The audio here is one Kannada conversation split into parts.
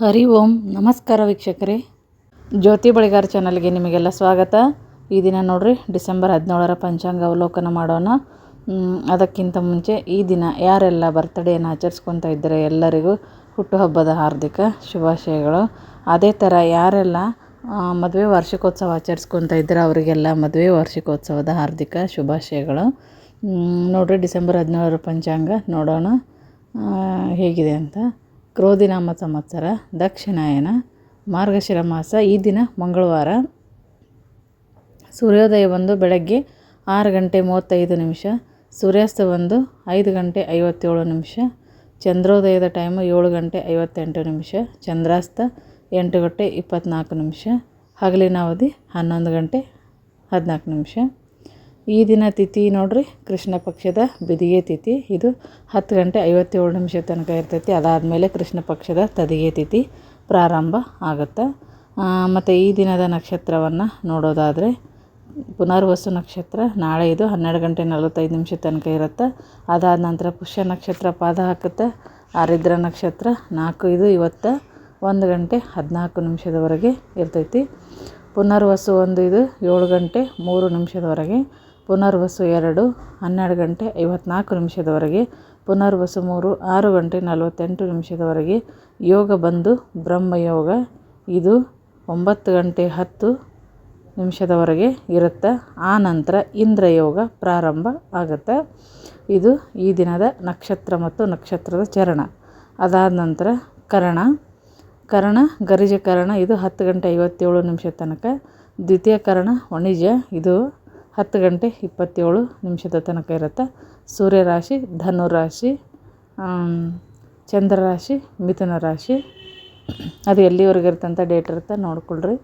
ಹರಿ ಓಂ, ನಮಸ್ಕಾರ ವೀಕ್ಷಕರೇ. ಜ್ಯೋತಿ ಬಳಿಗಾರ ಚಾನಲ್ಗೆ ನಿಮಗೆಲ್ಲ ಸ್ವಾಗತ. ಈ ದಿನ ನೋಡಿರಿ, ಡಿಸೆಂಬರ್ ಹದಿನೇಳರ ಪಂಚಾಂಗ ಅವಲೋಕನ ಮಾಡೋಣ. ಅದಕ್ಕಿಂತ ಮುಂಚೆ ಈ ದಿನ ಯಾರೆಲ್ಲ ಬರ್ತಡೇನ ಆಚರಿಸ್ಕೊತಾ ಇದ್ದರೆ ಎಲ್ಲರಿಗೂ ಹುಟ್ಟುಹಬ್ಬದ ಹಾರ್ದಿಕ ಶುಭಾಶಯಗಳು. ಅದೇ ಥರ ಯಾರೆಲ್ಲ ಮದುವೆ ವಾರ್ಷಿಕೋತ್ಸವ ಆಚರಿಸ್ಕೊತಾ ಇದ್ದರೆ ಅವರಿಗೆಲ್ಲ ಮದುವೆ ವಾರ್ಷಿಕೋತ್ಸವದ ಹಾರ್ದಿಕ ಶುಭಾಶಯಗಳು. ನೋಡ್ರಿ, ಡಿಸೆಂಬರ್ ಹದಿನೇಳರ ಪಂಚಾಂಗ ನೋಡೋಣ. ಹೇಗಿದೆ ಅಂತ. ಕ್ರೋಧಿನಾಮ ಸಂವತ್ಸರ, ದಕ್ಷಿಣಾಯನ, ಮಾರ್ಗಶಿರ ಮಾಸ, ಈ ದಿನ ಮಂಗಳವಾರ. ಸೂರ್ಯೋದಯ ಬಂದು ಬೆಳಗ್ಗೆ ಆರು ಗಂಟೆ ಮೂವತ್ತೈದು ನಿಮಿಷ, ಸೂರ್ಯಾಸ್ತ ಬಂದು ಐದು ಗಂಟೆ ಐವತ್ತೇಳು ನಿಮಿಷ, ಚಂದ್ರೋದಯದ ಟೈಮು ಏಳು ಗಂಟೆ ಐವತ್ತೆಂಟು ನಿಮಿಷ, ಚಂದ್ರಾಸ್ತ ಎಂಟು ಗಂಟೆ ಇಪ್ಪತ್ತ್ನಾಲ್ಕು ನಿಮಿಷ, ಹಗಲಿನ ಅವಧಿ ಹನ್ನೊಂದು ಗಂಟೆ ಹದಿನಾಲ್ಕು ನಿಮಿಷ. ಈ ದಿನ ತಿಥಿ ನೋಡ್ರಿ, ಕೃಷ್ಣ ಪಕ್ಷದ ಬಿದಿಗೆ ತಿಥಿ. ಇದು ಹತ್ತು ಗಂಟೆ ಐವತ್ತೇಳು ನಿಮಿಷ ತನಕ ಇರ್ತೈತಿ. ಅದಾದಮೇಲೆ ಕೃಷ್ಣ ಪಕ್ಷದ ತದಿಗೆ ತಿಥಿ ಪ್ರಾರಂಭ ಆಗುತ್ತೆ? ಮತ್ತು ಈ ದಿನದ ನಕ್ಷತ್ರವನ್ನು ನೋಡೋದಾದರೆ, ಪುನರ್ವಸು ನಕ್ಷತ್ರ ನಾಳೆ ಇದು ಹನ್ನೆರಡು ಗಂಟೆ ನಲವತ್ತೈದು ನಿಮಿಷ ತನಕ ಇರುತ್ತೆ? ಅದಾದ ನಂತರ ಪುಷ್ಯ ನಕ್ಷತ್ರ ಪಾದ ಹಾಕುತ್ತೆ? ಆರಿದ್ರ ನಕ್ಷತ್ರ ನಾಲ್ಕು, ಇದು ಇವತ್ತು ಒಂದು ಗಂಟೆ ಹದಿನಾಲ್ಕು ನಿಮಿಷದವರೆಗೆ ಇರ್ತೈತಿ. ಪುನರ್ವಸು ಒಂದು, ಇದು ಏಳು ಗಂಟೆ ಮೂರು ನಿಮಿಷದವರೆಗೆ ಪುನರ್ವಸು ಎರಡು, ಹನ್ನೆರಡು ಗಂಟೆ ಐವತ್ನಾಲ್ಕು ನಿಮಿಷದವರೆಗೆ, ಪುನರ್ವಸು ಮೂರು, ಆರು ಗಂಟೆ ನಲವತ್ತೆಂಟು ನಿಮಿಷದವರೆಗೆ ಯೋಗ ಬಂದು ಬ್ರಹ್ಮಯೋಗ. ಇದು ಒಂಬತ್ತು ಗಂಟೆ ಹತ್ತು ನಿಮಿಷದವರೆಗೆ ಇರುತ್ತೆ. ಆ ನಂತರ ಇಂದ್ರಯೋಗ ಪ್ರಾರಂಭ ಆಗುತ್ತೆ. ಇದು ಈ ದಿನದ ನಕ್ಷತ್ರ ಮತ್ತು ನಕ್ಷತ್ರದ ಚರಣ. ಅದಾದ ನಂತರ ಕರಣ. ಕರಣ ಗರಿಜ ಕರಣ ಇದು ಹತ್ತು ಗಂಟೆ ಐವತ್ತೇಳು ನಿಮಿಷ ತನಕ. ದ್ವಿತೀಯ ಕರಣ ವಣಿಜ ಇದು ಹತ್ತು ಗಂಟೆ ಇಪ್ಪತ್ತೇಳು ನಿಮಿಷದ ತನಕ ಇರುತ್ತೆ. ಸೂರ್ಯ ರಾಶಿ ಧನು ರಾಶಿ ಆಮ್, ಚಂದ್ರ ರಾಶಿ ಮಿಥುನ ರಾಶಿ. ಅದು ಎಲ್ಲಿವರೆಗೆ ಇರ್ತಂಥ ಡೇಟ್ ಇರುತ್ತೆ ನೋಡ್ಕೊಳ್ರಿ.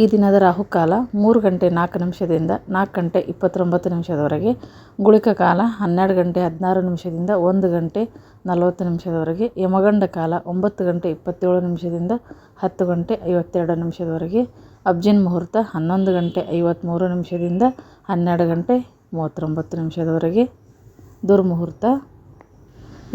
ಈ ದಿನದ ರಾಹುಕಾಲ ಮೂರು ಗಂಟೆ ನಾಲ್ಕು ನಿಮಿಷದಿಂದ ನಾಲ್ಕು ಗಂಟೆ ಇಪ್ಪತ್ತೊಂಬತ್ತು ನಿಮಿಷದವರೆಗೆ. ಗುಳಿಕ ಕಾಲ ಹನ್ನೆರಡು ಗಂಟೆ ಹದಿನಾರು ನಿಮಿಷದಿಂದ ಒಂದು ಗಂಟೆ ನಲವತ್ತು ನಿಮಿಷದವರೆಗೆ. ಯಮಗಂಡ ಕಾಲ ಒಂಬತ್ತು ಗಂಟೆ ಇಪ್ಪತ್ತೇಳು ನಿಮಿಷದಿಂದ ಹತ್ತು ಗಂಟೆ ಐವತ್ತೆರಡು ನಿಮಿಷದವರೆಗೆ. ಅಬ್ಜಿನ್ ಮುಹೂರ್ತ ಹನ್ನೊಂದು ಗಂಟೆ ಐವತ್ತ್ಮೂರು ನಿಮಿಷದಿಂದ ಹನ್ನೆರಡು ಗಂಟೆ ಮೂವತ್ತೊಂಬತ್ತು ನಿಮಿಷದವರೆಗೆ. ದುರ್ಮುಹೂರ್ತ.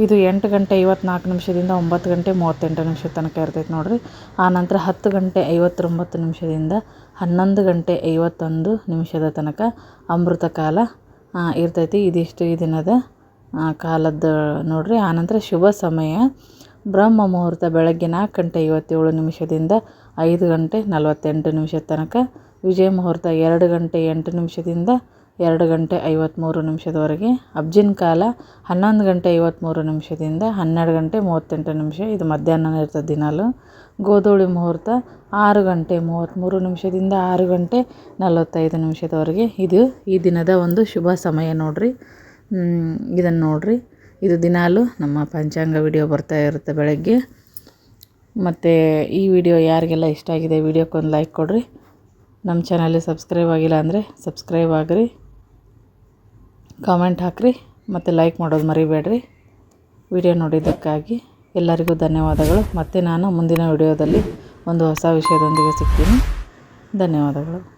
ಇದು ಎಂಟು ಗಂಟೆ ಐವತ್ನಾಲ್ಕು ನಿಮಿಷದಿಂದ ಒಂಬತ್ತು ಗಂಟೆ ಮೂವತ್ತೆಂಟು ನಿಮಿಷದ ತನಕ ಇರ್ತೈತೆ ನೋಡಿರಿ. ಆನಂತರ ಹತ್ತು ಗಂಟೆ ಐವತ್ತೊಂಬತ್ತು ನಿಮಿಷದಿಂದ ಹನ್ನೊಂದು ಗಂಟೆ ಐವತ್ತೊಂದು ನಿಮಿಷದ ತನಕ ಅಮೃತ ಕಾಲ ಇರ್ತೈತಿ. ಇದಿಷ್ಟು ಈ ದಿನದ ಕಾಲದ್ದು ನೋಡಿರಿ. ಆನಂತರ ಶುಭ ಸಮಯ. ಬ್ರಹ್ಮ ಮುಹೂರ್ತ ಬೆಳಗ್ಗೆ ನಾಲ್ಕು ಗಂಟೆ ಐವತ್ತೇಳು ನಿಮಿಷದಿಂದ ಐದು ಗಂಟೆ ನಲವತ್ತೆಂಟು ನಿಮಿಷದ ತನಕ. ವಿಜಯ ಮುಹೂರ್ತ ಎರಡು ಗಂಟೆ ಎಂಟು ನಿಮಿಷದಿಂದ ಎರಡು ಗಂಟೆ ಐವತ್ತ್ಮೂರು ನಿಮಿಷದವರೆಗೆ. ಅಬ್ಜಿನ್ ಕಾಲ ಹನ್ನೊಂದು ಗಂಟೆ ಐವತ್ತ್ಮೂರು ನಿಮಿಷದಿಂದ ಹನ್ನೆರಡು ಗಂಟೆ ಮೂವತ್ತೆಂಟು ನಿಮಿಷ. ಇದು ಮಧ್ಯಾಹ್ನ ಇರ್ತದೆ ದಿನಾಲು. ಗೋಧೂಳಿ ಮುಹೂರ್ತ ಆರು ಗಂಟೆ ಮೂವತ್ತ್ಮೂರು ನಿಮಿಷದಿಂದ ಆರು ಗಂಟೆ ನಲವತ್ತೈದು ನಿಮಿಷದವರೆಗೆ. ಇದು ಈ ದಿನದ ಒಂದು ಶುಭ ಸಮಯ ನೋಡಿರಿ. ಇದನ್ನು ನೋಡಿರಿ. ಇದು ದಿನಾಲು ನಮ್ಮ ಪಂಚಾಂಗ ವಿಡಿಯೋ ಬರ್ತಾ ಇರುತ್ತೆ ಬೆಳಗ್ಗೆ. ಮತ್ತು ಈ ವಿಡಿಯೋ ಯಾರಿಗೆಲ್ಲ ಇಷ್ಟ ಆಗಿದೆ ವಿಡಿಯೋಕ್ಕೊಂದು ಲೈಕ್ ಕೊಡಿರಿ. ನಮ್ಮ ಚಾನಲ್ಗೆ ಸಬ್ಸ್ಕ್ರೈಬ್ ಆಗಿಲ್ಲ ಅಂದರೆ ಸಬ್ಸ್ಕ್ರೈಬ್ ಆಗಿರಿ. ಕಾಮೆಂಟ್ ಹಾಕಿರಿ. ಮತ್ತು ಲೈಕ್ ಮಾಡೋದು ಮರಿಬೇಡ್ರಿ. ವಿಡಿಯೋ ನೋಡಿದ್ದಕ್ಕಾಗಿ ಎಲ್ಲರಿಗೂ ಧನ್ಯವಾದಗಳು. ಮತ್ತು ನಾನು ಮುಂದಿನ ವಿಡಿಯೋದಲ್ಲಿ ಒಂದು ಹೊಸ ವಿಷಯದೊಂದಿಗೆ ಸಿಗ್ತೀನಿ. ಧನ್ಯವಾದಗಳು.